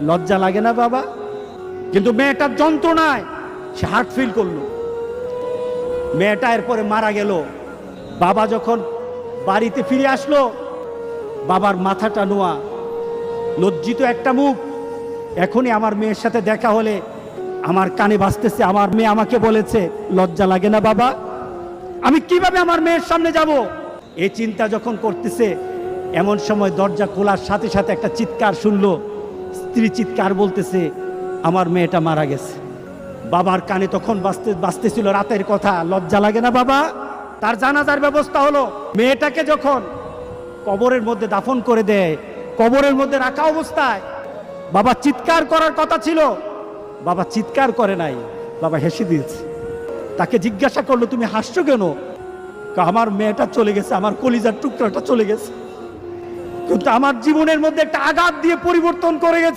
লজ্জা লাগে না বাবা? কিন্তু মেয়েটার যন্ত্রণায় সে হার্ট ফিল করল। মেয়েটা এরপরে মারা গেল। বাবা যখন বাড়িতে ফিরে আসলো, বাবার মাথাটা নোয়া। লজ্জিত একটা মুখ। এখনই আমার মেয়ের সাথে দেখা হলে আমার কানে বাজতেছে, আমার মেয়ে আমাকে বলেছে, লজ্জা লাগে না বাবা? আমি কীভাবে আমার মেয়ের সামনে যাব? এই চিন্তা যখন করতেছে, এমন সময় দরজা খোলার সাথে সাথে একটা চিৎকার শুনলো। স্ত্রী চিৎকার বলতেছে, আমার মেয়েটা মারা গেছে। বাবার কানে তখন বাঁচতে বাঁচতেছিল রাতের কথা। লজ্জা লাগে না বাবা? তার জানাজার ব্যবস্থা হলো, মেয়েটাকে যখন কবরের মধ্যে দাফন করে দেয়, কবরের মধ্যে রাখা অবস্থায়, বাবা চিৎকার করার কথা ছিল। বাবা চিৎকার করে নাই, বাবা হেসে দিয়েছে। তাকে জিজ্ঞাসা করল, তুমি হাসছো কেন? আমার মেয়েটা চলে গেছে, আমার কলিজার টুকরাটা চলে গেছে। কিন্তু আমার জীবনের মধ্যে একটা আঘাত দিয়ে পরিবর্তন করে গেছে।